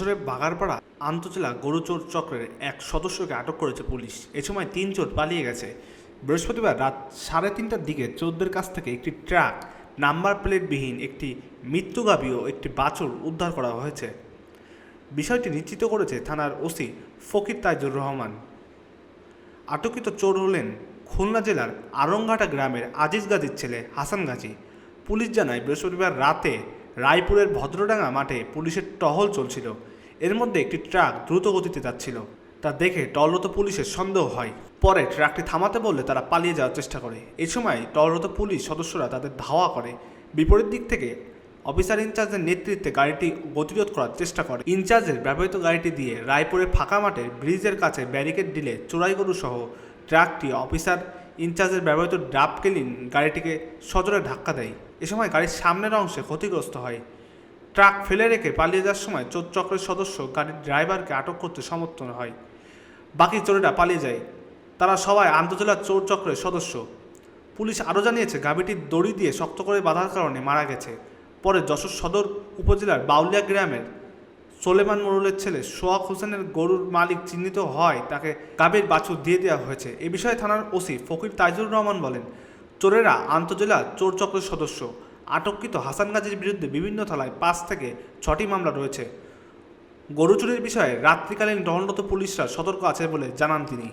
যশোরের বাগারপাড়া আন্তজেলা গরুচোর চক্রের এক সদস্যকে আটক করেছে পুলিশ। এ সময় তিন চোর পালিয়ে গেছে। বৃহস্পতিবার রাত সাড়ে তিনটার দিকে চোরদের কাছ থেকে একটি ট্রাক, নাম্বার প্লেটবিহীন একটি মৃত্যুগাভী ও একটি বাছুর উদ্ধার করা হয়েছে। বিষয়টি নিশ্চিত করেছে থানার ওসি ফকির তাইজুর রহমান। আটকিত চোর হলেন খুলনা জেলার আরংঘাটা গ্রামের আজিজ গাজীর ছেলে হাসান গাজী। পুলিশ জানায়, বৃহস্পতিবার রাতে রায়পুরের ভদ্রডাঙ্গা মাঠে পুলিশের টহল চলছিল। এর মধ্যে একটি ট্রাক দ্রুত গতিতে যাচ্ছিল। তা দেখে টহলরত পুলিশের সন্দেহ হয়। পরে ট্রাকটি থামাতে বললে তারা পালিয়ে যাওয়ার চেষ্টা করে। এই সময় টহলরত পুলিশ সদস্যরা তাদের ধাওয়া করে। বিপরীত দিক থেকে অফিসার ইনচার্জের নেতৃত্বে গাড়িটি গতিরোধ করার চেষ্টা করে। ইনচার্জের ব্যবহৃত গাড়িটি দিয়ে রায়পুরের ফাঁকা মাঠে ব্রিজের কাছে ব্যারিকেড দিলে চোরাই সহ ট্রাকটি অফিসার ইনচার্জের ব্যবহৃত ডাবকেলিন গাড়িটিকে সজোরে ধাক্কা দেয়। এ সময় গাড়ির সামনের অংশে ক্ষতিগ্রস্ত হয়। ট্রাক ফেলে রেখে পালিয়ে যাওয়ার সময় চোর চক্রের সদস্য গাড়ির ড্রাইভারকে আটক করতে সমর্থন হয়। বাকি চোরেরা পালিয়ে যায়। তারা সবাই আন্তজেলা চোর চক্রের সদস্য। পুলিশ আরও জানিয়েছে গাভীটি দড়ি দিয়ে শক্ত করে বাঁধার কারণে মারা গেছে। পরে যশোর সদর উপজেলার বাউলিয়া গ্রামের সোলেমান মোড়লের ছেলে সোহাগ হোসেনের গরুর মালিক চিহ্নিত হয়, তাকে গাভীর বাছুর দিয়ে দেওয়া হয়েছে। এ বিষয়ে থানার ওসি ফকির তাইজুর রহমান বলেন, চোরেরা আন্তজেলা চোর চক্রের সদস্য। আটককৃত হাসান গাজীর বিরুদ্ধে বিভিন্ন থালায় পাঁচ থেকে ছটি মামলা রয়েছে। গরু চুরির বিষয়ে রাত্রিকালীন টহলরত পুলিশরা সতর্ক আছে বলে জানান তিনি।